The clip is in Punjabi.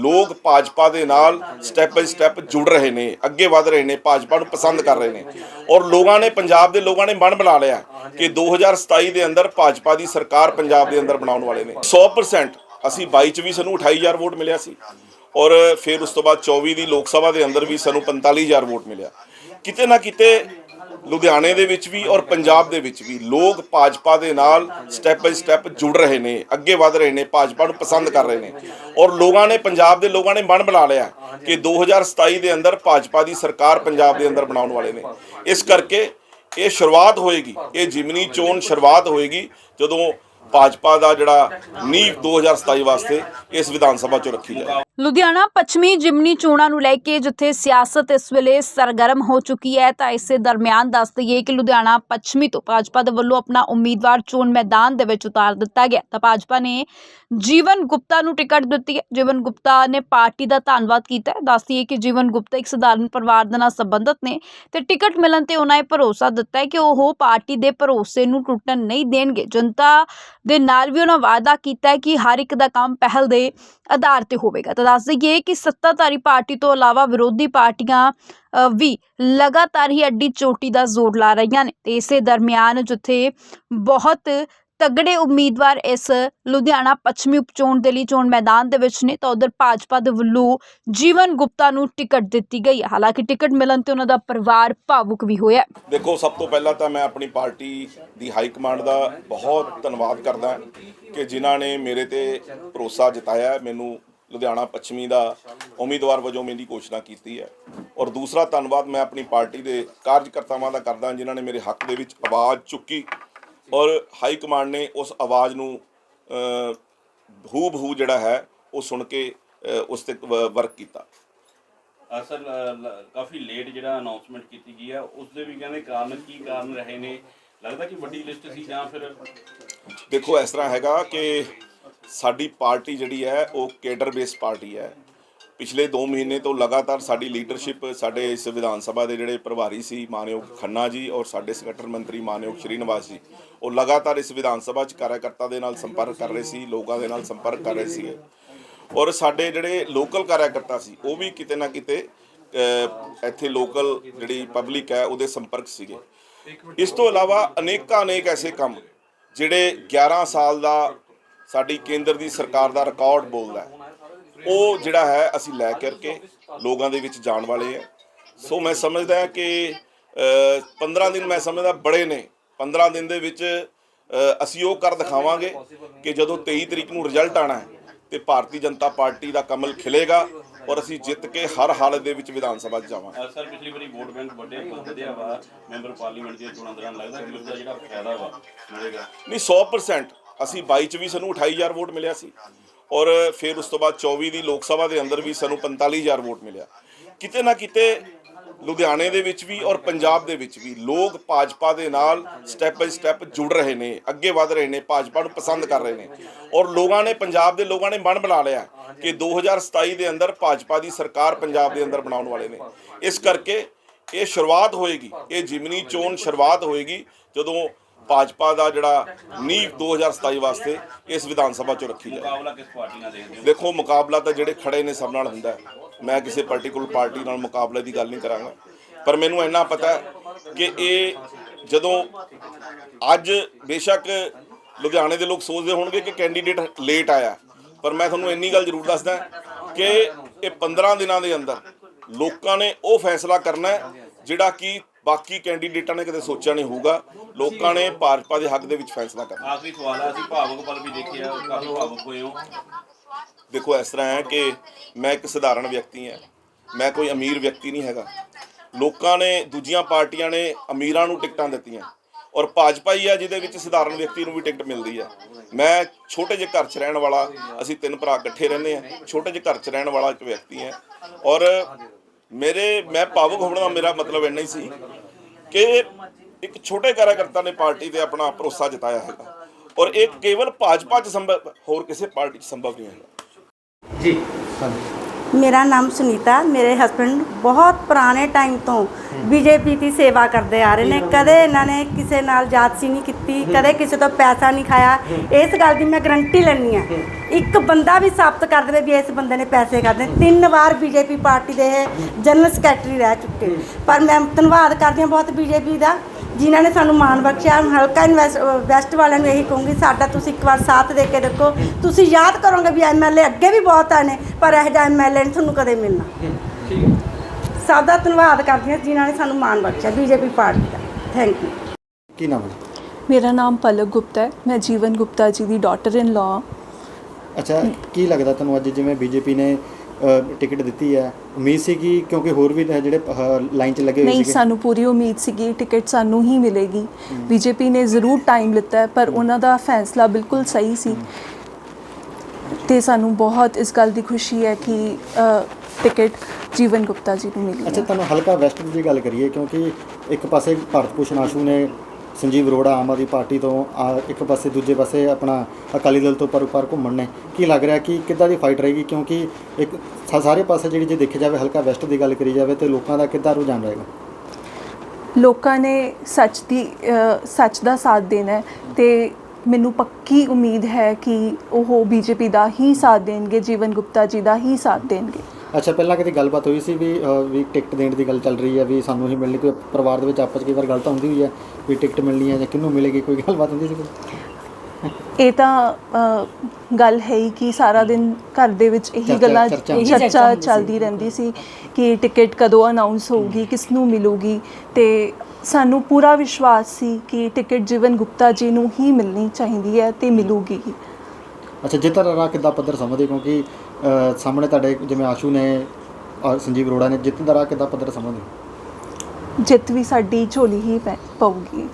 ਲੋਕ ਭਾਜਪਾ ਦੇ ਨਾਲ ਸਟੈਪ ਬਾਈ ਸਟੈਪ ਜੁੜ ਰਹੇ ਨੇ, ਅੱਗੇ ਵਧ ਰਹੇ ਨੇ, ਭਾਜਪਾ ਨੂੰ ਪਸੰਦ ਕਰ ਰਹੇ ਨੇ। ਔਰ ਲੋਕਾਂ ਨੇ, ਪੰਜਾਬ ਦੇ ਲੋਕਾਂ ਨੇ ਮਨ ਬਣਾ ਲਿਆ ਕਿ 2027 ਦੇ ਅੰਦਰ ਭਾਜਪਾ ਦੀ ਸਰਕਾਰ ਪੰਜਾਬ ਦੇ ਅੰਦਰ ਬਣਾਉਣ ਵਾਲੇ ਨੇ। 100% ਅਸੀਂ 22 ਚ ਵੀ ਸਾਨੂੰ 28000 ਵੋਟ ਮਿਲਿਆ ਸੀ। ਔਰ ਫਿਰ ਉਸ ਤੋਂ ਬਾਅਦ 24 ਦੀ ਲੋਕ ਸਭਾ ਦੇ ਅੰਦਰ ਵੀ ਸਾਨੂੰ 45000 ਵੋਟ ਮਿਲਿਆ। ਕਿਤੇ ਨਾ ਕਿਤੇ ਲੁਧਿਆਣੇ ਦੇ ਵਿੱਚ ਵੀ ਔਰ ਪੰਜਾਬ ਦੇ ਵਿੱਚ ਵੀ ਲੋਕ ਭਾਜਪਾ ਦੇ ਨਾਲ ਸਟੈਪ ਬਾਈ ਸਟੈਪ ਜੁੜ ਰਹੇ ਨੇ, ਅੱਗੇ ਵਧ ਰਹੇ ਨੇ, ਭਾਜਪਾ ਨੂੰ ਪਸੰਦ ਕਰ ਰਹੇ ਨੇ। ਔਰ ਲੋਕਾਂ ਨੇ, ਪੰਜਾਬ ਦੇ ਲੋਕਾਂ ਨੇ ਮਨ ਬਣਾ ਲਿਆ ਕਿ 2027 ਦੇ ਅੰਦਰ ਭਾਜਪਾ ਦੀ ਸਰਕਾਰ ਪੰਜਾਬ ਦੇ ਅੰਦਰ ਬਣਾਉਣ ਵਾਲੇ ਨੇ। ਇਸ ਕਰਕੇ ਇਹ ਸ਼ੁਰੂਆਤ ਹੋਏਗੀ, ਇਹ ਜਿਮਨੀ ਚੋਣ ਸ਼ੁਰੂਆਤ ਹੋਏਗੀ ਜਦੋਂ ਭਾਜਪਾ ਦਾ ਜਿਹੜਾ ਨੀਂਹ 2027 ਵਾਸਤੇ ਇਸ ਵਿਧਾਨ ਸਭਾ ਚੋਂ ਰੱਖੀ ਜਾਏ ਲੁਧਿਆਣਾ ਪੱਛਮੀ ਜਿਮਨੀ ਚੋਣਾਂ ਨੂੰ ਲੈ ਕੇ ਜਿੱਥੇ ਸਿਆਸਤ ਇਸ ਵੇਲੇ ਸਰਗਰਮ ਹੋ ਚੁੱਕੀ ਹੈ, ਤਾਂ ਇਸੇ ਦਰਮਿਆਨ ਦੱਸ ਦਈਏ ਕਿ ਲੁਧਿਆਣਾ ਪੱਛਮੀ ਤੋਂ ਭਾਜਪਾ ਦੇ ਵੱਲੋਂ ਆਪਣਾ ਉਮੀਦਵਾਰ ਚੋਣ ਮੈਦਾਨ ਦੇ ਵਿੱਚ ਉਤਾਰ ਦਿੱਤਾ ਗਿਆ। ਤਾਂ ਭਾਜਪਾ ਨੇ ਜੀਵਨ ਗੁਪਤਾ ਨੂੰ ਟਿਕਟ ਦਿੱਤੀ ਹੈ। ਜੀਵਨ ਗੁਪਤਾ ਨੇ ਪਾਰਟੀ ਦਾ ਧੰਨਵਾਦ ਕੀਤਾ ਹੈ। ਦੱਸ ਦਈਏ ਕਿ ਜੀਵਨ ਗੁਪਤਾ ਇੱਕ ਸਧਾਰਨ ਪਰਿਵਾਰ ਦੇ ਨਾਲ ਸੰਬੰਧਿਤ ਨੇ ਤੇ ਟਿਕਟ ਮਿਲਣ ਤੇ ਉਹਨਾਂ ਨੇ ਭਰੋਸਾ ਦਿੱਤਾ ਹੈ ਕਿ ਉਹ ਪਾਰਟੀ ਦੇ ਭਰੋਸੇ ਨੂੰ ਟੁੱਟਣ ਨਹੀਂ ਦੇਣਗੇ। ਜਨਤਾ ਦੇ ਨਾਲ ਵੀ ਉਹਨਾਂ ਵਾਅਦਾ ਕੀਤਾ ਹੈ ਕਿ ਹਰ ਇੱਕ ਦਾ ਕੰਮ ਪਹਿਲ ਦੇ ਆਧਾਰ ਤੇ ਹੋਵੇਗਾ। ਤਾਂ ਦੱਸ ਦਈਏ ਕਿ ਸੱਤਾਧਾਰੀ ਪਾਰਟੀ ਤੋਂ ਇਲਾਵਾ ਵਿਰੋਧੀ ਪਾਰਟੀਆਂ ਵੀ ਲਗਾਤਾਰ ਹੀ ਅੱਡੀ ਚੋਟੀ ਦਾ ਜ਼ੋਰ ਲਾ ਰਹੀਆਂ ਨੇ ਤੇ ਇਸੇ ਦਰਮਿਆਨ ਜਿੱਥੇ ਬਹੁਤ ਤਗੜੇ ਉਮੀਦਵਾਰ ਇਸ ਲੁਧਿਆਣਾ ਪੱਛਮੀ ਉਪਚੋਣ ਦੇ ਲਈ ਚੋਣ ਮੈਦਾਨ ਦੇ ਵਿੱਚ ਨੇ, ਤਾਂ ਉਧਰ ਭਾਜਪਾ ਦੇ ਵੱਲੋਂ ਜੀਵਨ ਗੁਪਤਾ ਨੂੰ ਟਿਕਟ ਦਿੱਤੀ ਗਈ ਹੈ। ਹਾਲਾਂਕਿ ਟਿਕਟ ਮਿਲਣ ਤੇ ਉਹਨਾਂ ਦਾ ਪਰਿਵਾਰ ਭਾਵੁਕ ਵੀ ਹੋਇਆ ਦੇਖੋ, ਸਭ ਤੋਂ ਪਹਿਲਾਂ ਤਾਂ ਮੈਂ ਆਪਣੀ ਪਾਰਟੀ ਦੀ ਹਾਈ ਕਮਾਂਡ ਦਾ ਬਹੁਤ ਧੰਨਵਾਦ ਕਰਦਾ ਕਿ ਜਿਨ੍ਹਾਂ ਨੇ ਮੇਰੇ ਤੇ ਭਰੋਸਾ ਜਤਾਇਆ ਮੈਨੂੰ ਲੁਧਿਆਣਾ ਪੱਛਮੀ ਦਾ ਉਮੀਦਵਾਰ ਵਜੋਂ ਮੇਰੀ ਘੋਸ਼ਣਾ ਕੀਤੀ ਹੈ। ਔਰ ਦੂਸਰਾ ਧੰਨਵਾਦ ਮੈਂ ਆਪਣੀ ਪਾਰਟੀ ਦੇ ਕਾਰਜਕਰਤਾਵਾਂ ਦਾ ਕਰਦਾ ਜਿਨ੍ਹਾਂ ਨੇ ਮੇਰੇ ਹੱਕ ਦੇ ਵਿੱਚ ਆਵਾਜ਼ ਚੁੱਕੀ। ਔਰ ਹਾਈ ਕਮਾਂਡ ਨੇ ਉਸ ਆਵਾਜ਼ ਨੂੰ ਹੂ ਬਹੂ ਜਿਹੜਾ ਹੈ ਉਹ ਸੁਣ ਕੇ ਉਸ ਤੇ ਵਰਕ ਕੀਤਾ। ਅਸਲ ਕਾਫੀ ਲੇਟ ਜਿਹੜਾ ਅਨਾਉਂਸਮੈਂਟ ਕੀਤੀ ਗਈ ਆ ਉਸ ਦੇ ਵੀ ਕਹਿੰਦੇ ਕਾਰਨ ਕੀ ਕਾਰਨ ਰਹੇ ਨੇ? ਲੱਗਦਾ ਕਿ ਵੱਡੀ ਲਿਸਟ ਸੀ ਜਾਂ ਫਿਰ ਦੇਖੋ ਇਸ ਤਰ੍ਹਾਂ ਹੈਗਾ ਕਿ ਸਾਡੀ ਪਾਰਟੀ ਜਿਹੜੀ ਹੈ, ਉਹ ਕੇਡਰ ਬੇਸ ਪਾਰਟੀ ਹੈ। ਪਿਛਲੇ 2 ਮਹੀਨੇ ਤੋਂ ਲਗਾਤਾਰ ਸਾਡੀ ਲੀਡਰਸ਼ਿਪ ਸਾਡੇ ਇਸ ਵਿਧਾਨ ਸਭਾ ਦੇ ਜਿਹੜੇ ਪ੍ਰਭਾਰੀ ਸੀ, ਮਾਨਯੋਗ ਖੰਨਾ ਜੀ ਔਰ ਸਾਡੇ ਸਕੱਤਰ ਮੰਤਰੀ ਮਾਨਯੋਗ ਸ਼੍ਰੀਨਿਵਾਸ ਜੀ, ਉਹ ਲਗਾਤਾਰ ਇਸ ਵਿਧਾਨ ਸਭਾ 'ਚ ਕਾਰਜਕਰਤਾ ਦੇ ਨਾਲ ਸੰਪਰਕ ਕਰ ਰਹੇ ਸੀ, ਲੋਕਾਂ ਦੇ ਨਾਲ ਸੰਪਰਕ ਕਰ ਰਹੇ ਸੀ। ਔਰ ਸਾਡੇ ਜਿਹੜੇ ਲੋਕਲ ਕਾਰਜਕਰਤਾ ਸੀ, ਉਹ ਵੀ ਕਿਤੇ ਨਾ ਕਿਤੇ ਇੱਥੇ ਲੋਕਲ ਜਿਹੜੀ ਪਬਲਿਕ ਹੈ, ਉਹਦੇ ਸੰਪਰਕ ਸੀਗੇ। ਇਸ ਤੋਂ ਇਲਾਵਾ ਅਨੇਕਾਂ ਅਨੇਕ ਐਸੇ ਕੰਮ, ਜਿਹੜੇ 11 ਸਾਲ ਦਾ ਸਾਡੀ ਕੇਂਦਰ ਦੀ ਸਰਕਾਰ ਦਾ ਰਿਕਾਰਡ ਬੋਲਦਾ ਹੈ। ਉਹ ਜਿਹੜਾ ਹੈ ਅਸੀਂ ਲੈ ਕਰਕੇ ਲੋਕਾਂ ਦੇ ਵਿੱਚ ਜਾਣ ਵਾਲੇ ਹੈ। ਸੋ ਮੈਂ ਸਮਝਦਾ ਕਿ ਅ, 15 ਦਿਨ ਮੈਂ ਸਮਝਦਾ ਬੜੇ ਨੇ। 15 ਦਿਨ ਦੇ ਵਿੱਚ ਅਸੀਂ ਉਹ ਕਰ ਦਿਖਾਵਾਂਗੇ ਕਿ ਜਦੋਂ 23 ਤਰੀਕ ਨੂੰ ਰਿਜ਼ਲਟ ਆਣਾ ਹੈ ਤੇ ਭਾਰਤੀ ਜਨਤਾ ਪਾਰਟੀ ਦਾ ਕਮਲ ਖਿਲੇਗਾ ਔਰ ਅਸੀਂ ਜਿੱਤ ਕੇ ਹਰ ਹਾਲਤ ਦੇ ਵਿੱਚ ਵਿਧਾਨ ਸਭਾ 'ਚ ਜਾਵਾਂਗੇ। ਸਰ ਪਿਛਲੀ ਵਾਰੀ ਵੋਟ ਬੈਂਕ ਵੱਡੇ ਵਧਿਆ ਵਾ ਮੈਂਬਰ ਪਾਰਲੀਮੈਂਟ ਦੀਆਂ ਚੋਣਾਂ ਦੌਰਾਨ ਲੱਗਦਾ ਕਿ ਉਸਦਾ ਜਿਹੜਾ ਫਾਇਦਾ ਵਾ ਮਿਲੇਗਾ। ਨਹੀਂ 100% ਅਸੀਂ 22 ਚ ਵੀ ਸਾਨੂੰ 28000 ਵੋਟ ਮਿਲਿਆ ਸੀ ਔਰ ਫਿਰ ਉਸ ਤੋਂ ਬਾਅਦ 24 ਦੀ ਲੋਕ ਸਭਾ ਦੇ ਅੰਦਰ ਵੀ ਸਾਨੂੰ 45000 ਵੋਟ ਮਿਲਿਆ। ਕਿਤੇ ਨਾ ਕਿਤੇ ਲੁਧਿਆਣੇ ਦੇ ਵਿੱਚ ਵੀ ਔਰ ਪੰਜਾਬ ਦੇ ਵਿੱਚ ਵੀ ਲੋਕ ਭਾਜਪਾ ਦੇ ਨਾਲ ਸਟੈਪ ਬਾਈ ਸਟੈਪ ਜੁੜ ਰਹੇ ਨੇ, ਅੱਗੇ ਵਧ ਰਹੇ ਨੇ, ਭਾਜਪਾ ਨੂੰ ਪਸੰਦ ਕਰ ਰਹੇ ਨੇ ਔਰ ਲੋਕਾਂ ਨੇ, ਪੰਜਾਬ ਦੇ ਲੋਕਾਂ ਨੇ ਮਨ ਬਣਾ ਲਿਆ ਕਿ 2027 ਦੇ ਅੰਦਰ ਭਾਜਪਾ ਦੀ ਸਰਕਾਰ ਪੰਜਾਬ ਦੇ ਅੰਦਰ ਬਣਾਉਣ ਵਾਲੇ ਨੇ। ਇਸ ਕਰਕੇ ਇਹ ਸ਼ੁਰੂਆਤ ਹੋਏਗੀ, ਇਹ ਜਿਮਨੀ ਚੋਣ ਸ਼ੁਰੂਆਤ ਹੋਏਗੀ ਜਦੋਂ ਭਾਜਪਾ ਦਾ ਜਿਹੜਾ ਨੀਂਹ 2027 ਵਾਸਤੇ ਇਸ ਵਿਧਾਨ ਸਭਾ ਚੋਂ ਰੱਖੀ ਜਾਏ। ਮੁਕਾਬਲਾ ਕਿਸ ਪਾਰਟੀ ਨਾਲ ਦੇਖਦੇ ਹੋ? ਦੇਖੋ ਮੁਕਾਬਲਾ ਤਾਂ ਜਿਹੜੇ ਖੜੇ ਨੇ ਸਭ ਨਾਲ ਹੁੰਦਾ ਮੈਂ ਕਿਸੇ ਪਾਰਟਿਕੂਲਰ ਪਾਰਟੀ ਨਾਲ ਮੁਕਾਬਲੇ ਦੀ ਗੱਲ ਨਹੀਂ ਕਰਾਂਗਾ। ਪਰ ਮੈਨੂੰ ਇੰਨਾ ਪਤਾ ਕਿ ਇਹ ਜਦੋਂ ਅੱਜ ਬੇਸ਼ੱਕ ਲੁਧਿਆਣੇ ਦੇ ਲੋਕ ਸੋਚਦੇ ਹੋਣਗੇ ਕਿ ਕੈਂਡੀਡੇਟ ਲੇਟ ਆਇਆ। ਪਰ ਮੈਂ ਤੁਹਾਨੂੰ ਇੰਨੀ ਗੱਲ ਜ਼ਰੂਰ ਦੱਸਦਾ ਕਿ ਇਹ 15 ਦਿਨਾਂ ਦੇ ਅੰਦਰ ਲੋਕਾਂ ਨੇ ਉਹ ਫੈਸਲਾ ਕਰਨਾ ਹੈ ਜਿਹੜਾ ਕਿ ਬਾਕੀ ਕੈਂਡੀਡੇਟਾਂ ਨੇ ਕਦੇ ਸੋਚਿਆ ਨਹੀਂ ਹੋਊਗਾ। ਲੋਕਾਂ ਨੇ ਭਾਜਪਾ ਦੇ ਹੱਕ ਦੇ ਵਿੱਚ ਫੈਸਲਾ ਕਰਨਾ। ਆਖਰੀ ਸਵਾਲ ਆ ਅਸੀਂ ਭਾਵੁਕ ਪਲ ਵੀ ਦੇਖਿਆ ਕਾਫੀ ਭਾਵੁਕ ਹੋਏ ਹੋ। ਦੇਖੋ ਇਸ ਤਰ੍ਹਾਂ ਹੈ ਕਿ ਮੈਂ ਇੱਕ ਸਧਾਰਨ ਵਿਅਕਤੀ ਹਾਂ। ਮੈਂ ਕੋਈ ਅਮੀਰ ਵਿਅਕਤੀ ਨਹੀਂ ਹੈਗਾ। ਲੋਕਾਂ ਨੇ ਦੂਜੀਆਂ ਪਾਰਟੀਆਂ ਨੇ ਅਮੀਰਾਂ ਨੂੰ ਟਿਕਟਾਂ ਦਿੱਤੀਆਂ। ਔਰ ਭਾਜਪਾ ਹੀ ਆ ਜਿਹਦੇ ਵਿੱਚ ਸਧਾਰਨ ਵਿਅਕਤੀ ਨੂੰ ਵੀ ਟਿਕਟ ਮਿਲਦੀ ਹੈ ਮੈਂ ਛੋਟੇ ਜਿਹੇ ਘਰ 'ਚ ਰਹਿਣ ਵਾਲਾ ਅਸੀਂ ਤਿੰਨ ਭਰਾ ਇਕੱਠੇ ਰਹਿੰਦੇ ਹਾਂ ਛੋਟੇ ਜਿਹੇ ਘਰ 'ਚ ਰਹਿਣ ਵਾਲਾ ਇੱਕ ਵਿਅਕਤੀ ਹਾਂ ਔਰ ਮੇਰੇ ਮੈਂ ਭਾਵੁਕ ਹੋਣ ਦਾ ਮੇਰਾ ਮਤਲਬ ਇੰਨਾ ਹੀ ਸੀ ਕਿ ਇੱਕ ਛੋਟੇ ਕਾਰਜਕਰਤਾ ਨੇ ਪਾਰਟੀ ਤੇ ਆਪਣਾ ਭਰੋਸਾ ਜਤਾਇਆ ਹੈਗਾ। ਔਰ ਇਹ ਕੇਵਲ ਭਾਜਪਾ 'ਚ ਸੰਭਵ ਹੋਰ ਕਿਸੇ ਪਾਰਟੀ 'ਚ ਸੰਭਵ ਨਹੀਂ ਹੈਗਾ। ਜੀ। ਮੇਰਾ ਨਾਮ ਸੁਨੀਤਾ ਮੇਰੇ ਹਸਬੰਡ ਬਹੁਤ ਪੁਰਾਣੇ ਟਾਈਮ ਤੋਂ ਬੀਜੇਪੀ ਦੀ ਸੇਵਾ ਕਰਦੇ ਆ ਰਹੇ ਨੇ। ਕਦੇ ਇਹਨਾਂ ਨੇ ਕਿਸੇ ਨਾਲ ਜਾਤਸੀ ਨਹੀਂ ਕੀਤੀ ਕਦੇ ਕਿਸੇ ਤੋਂ ਪੈਸਾ ਨਹੀਂ ਖਾਇਆ। ਇਸ ਗੱਲ ਦੀ ਮੈਂ ਗਰੰਟੀ ਲੈਣੀ ਆ ਇੱਕ ਬੰਦਾ ਵੀ ਸਾਬਤ ਕਰ ਦੇਵੇ ਵੀ ਇਸ ਬੰਦੇ ਨੇ ਪੈਸੇ ਖਾਦੇ ਤਿੰਨ ਵਾਰ ਬੀਜੇਪੀ ਪਾਰਟੀ ਦੇ ਜਨਰਲ ਸੈਕਟਰੀ ਰਹਿ ਚੁੱਕੇ। ਪਰ ਮੈਂ ਧੰਨਵਾਦ ਕਰਦੀ ਹਾਂ ਬਹੁਤ ਬੀਜੇਪੀ ਦਾ। ਜਿਨ੍ਹਾਂ ਨੇ ਸਾਨੂੰ ਮਾਣ ਬਖਸ਼ਿਆ ਹਲਕਾ ਇਨਵੈਸਟ ਵੈਸਟ ਵਾਲਿਆਂ ਨੂੰ ਇਹੀ ਕਹੂੰਗੀ ਸਾਡਾ ਤੁਸੀਂ ਇੱਕ ਵਾਰ ਸਾਥ ਦੇ ਕੇ ਦੇਖੋ ਤੁਸੀਂ ਯਾਦ ਕਰੋਗੇ ਵੀ ਐਮਐਲਏ ਅੱਗੇ ਵੀ ਬਹੁਤ ਆਏ ਨੇ ਪਰ ਇਹੋ ਜਿਹਾ ਐਮਐਲਏ ਨਹੀਂ ਤੁਹਾਨੂੰ ਕਦੇ ਮਿਲਣਾ। ਸਭ ਦਾ ਧੰਨਵਾਦ ਕਰਦੀ ਹਾਂ ਜਿਨ੍ਹਾਂ ਨੇ ਸਾਨੂੰ ਮਾਣ ਬਖਸ਼ਿਆ ਬੀਜੇਪੀ ਪਾਰਟੀ ਦਾ। ਥੈਂਕ ਯੂ ਕੀ ਨਾਮ ਹੈ? ਮੇਰਾ ਨਾਮ ਪਲਕ ਗੁਪਤਾ ਹੈ ਮੈਂ ਜੀਵਨ ਗੁਪਤਾ ਜੀ ਦੀ ਡਾਟਰ ਇਨ ਲਾ ਅੱਛਾ ਕੀ ਲੱਗਦਾ ਤੁਹਾਨੂੰ ਅੱਜ ਜਿਵੇਂ ਬੀਜੇਪੀ ਨੇ ਟਿਕਟ ਦਿੱਤੀ ਹੈ। ਉਮੀਦ ਸੀ ਕਿ ਕਿਉਂਕਿ ਹੋਰ ਵੀ ਜਿਹੜੇ ਲਾਈਨ 'ਚ ਲੱਗੇ ਹੋਏ ਨਹੀਂ ਸੀਗੇ। ਸਾਨੂੰ ਪੂਰੀ ਉਮੀਦ ਸੀਗੀ ਟਿਕਟ ਸਾਨੂੰ ਹੀ ਮਿਲੇਗੀ। ਬੀਜੇਪੀ ਨੇ ਜ਼ਰੂਰ ਟਾਈਮ ਲਿੱਤਾ ਪਰ ਉਹਨਾਂ ਦਾ ਫੈਸਲਾ ਬਿਲਕੁਲ ਸਹੀ ਸੀ। ਤੇ ਸਾਨੂੰ ਬਹੁਤ ਇਸ ਗੱਲ ਦੀ ਖੁਸ਼ੀ ਹੈ ਕਿ ਟਿਕਟ ਜੀਵਨ ਗੁਪਤਾ ਜੀ ਨੂੰ ਮਿਲੀ ਅੱਛਾ ਹੈ ਤੁਹਾਨੂੰ ਹਲਕਾ ਵੈਸਟ ਦੀ ਗੱਲ ਕਰੀਏ ਕਿਉਂਕਿ ਇੱਕ ਪਾਸੇ ਭਾਰਤ ਭੂਸ਼ਣ ਆਸ਼ੂ ਨੇ ਸੰਜੀਵ ਅਰੋੜਾ ਆਮ ਆਦਮੀ ਪਾਰਟੀ ਤੋਂ ਆ, ਇੱਕ ਪਾਸੇ ਦੂਜੇ ਪਾਸੇ ਆਪਣਾ ਅਕਾਲੀ ਦਲ ਤੋਂ ਪਰ ਉੱਪਰ ਘੁੰਮਣ ਨੇ। ਕੀ ਲੱਗ ਰਿਹਾ ਕਿ ਕਿੱਦਾਂ ਦੀ ਫਾਈਟ ਰਹੇਗੀ? ਕਿਉਂਕਿ ਇੱਕ ਸਾ- ਸਾਰੇ ਪਾਸੇ ਜਿਹੜੀ ਜੇ ਦੇਖਿਆ ਜਾਵੇ ਹਲਕਾ ਵੈਸਟ ਦੀ ਗੱਲ ਕਰੀ ਜਾਵੇ ਤੇ ਲੋਕਾਂ ਦਾ ਕਿੱਦਾਂ ਰੁਝਾਨ ਰਹੇਗਾ? ਲੋਕਾਂ ਨੇ ਸੱਚ ਦੀ ਅ, ਸੱਚ ਦਾ ਸਾਥ ਦੇਣਾ ਹੈ ਤੇ ਮੈਨੂੰ ਪੱਕੀ ਉਮੀਦ ਹੈ ਕਿ ਉਹ ਬੀਜੇਪੀ ਦਾ ਹੀ ਸਾਥ ਦੇਣਗੇ ਜੀਵਨ ਗੁਪਤਾ ਜੀ ਦਾ ਹੀ ਸਾਥ ਦੇਣਗੇ। ਅੱਛਾ ਪਹਿਲਾਂ ਕਿਤੇ ਗੱਲਬਾਤ ਹੋਈ ਸੀ ਵੀ ਵੀ ਟਿਕਟ ਦੇਣ ਦੀ ਗੱਲ ਚੱਲ ਰਹੀ ਹੈ ਵੀ ਸਾਨੂੰ ਹੀ ਮਿਲਣੀ ਕੋਈ ਪਰਿਵਾਰ ਦੇ ਵਿੱਚ ਆਪਸ 'ਚ ਕਈ ਵਾਰ ਗੱਲ ਤਾਂ ਹੁੰਦੀ ਹੋਈ ਹੈ ਵੀ ਟਿਕਟ ਮਿਲਣੀ ਹੈ ਜਾਂ ਕਿਹਨੂੰ ਮਿਲੇਗੀ ਕੋਈ ਗੱਲਬਾਤ ਹੁੰਦੀ ਸੀ ਕੋਈ? ਇਹ ਤਾਂ ਅ, ਗੱਲ ਹੈ ਹੀ ਕਿ ਸਾਰਾ ਦਿਨ ਘਰ ਦੇ ਵਿੱਚ ਇਹੀ ਚਰਚਾ- ਗੱਲਾਂ ਚਰਚਾ ਚਰਚਾ ਚੱਲਦੀ ਰਹਿੰਦੀ ਸੀ ਕਿ ਟਿਕਟ ਕਦੋਂ ਅਨਾਉਂਸ ਹੋਊਗੀ ਕਿਸ ਨੂੰ ਮਿਲੂਗੀ ਤੇ ਸਾਨੂੰ ਪੂਰਾ ਵਿਸ਼ਵਾਸ ਸੀ ਕਿ ਟਿਕਟ ਜੀਵਨ ਗੁਪਤਾ ਜੀ ਨੂੰ ਹੀ ਮਿਲਣੀ ਚਾਹੀਦੀ ਹੈ ਤੇ ਮਿਲੂਗੀ ਅੱਛਾ ਜਿੱਤਰ ਰਾਹ ਕਿੱਦਾਂ ਪੱਧਰ ਸਮਝਦੇ ਕਿਉਂਕਿ ਸਾਹਮਣੇ ਤੁਹਾਡੇ ਜਿਵੇਂ ਆਸ਼ੂ ਨੇ ਔਰ ਸੰਜੀਵ ਅਰੋੜਾ ਨੇ ਜਿੱਤ ਦਾ ਰਾਹ ਕਿੱਦਾਂ ਪੱਧਰ ਸਮਝਦੇ ਜਿੱਤ ਵੀ ਸਾਡੀ ਝੋਲੀ ਹੀ ਪੈ- ਪਊਗੀ।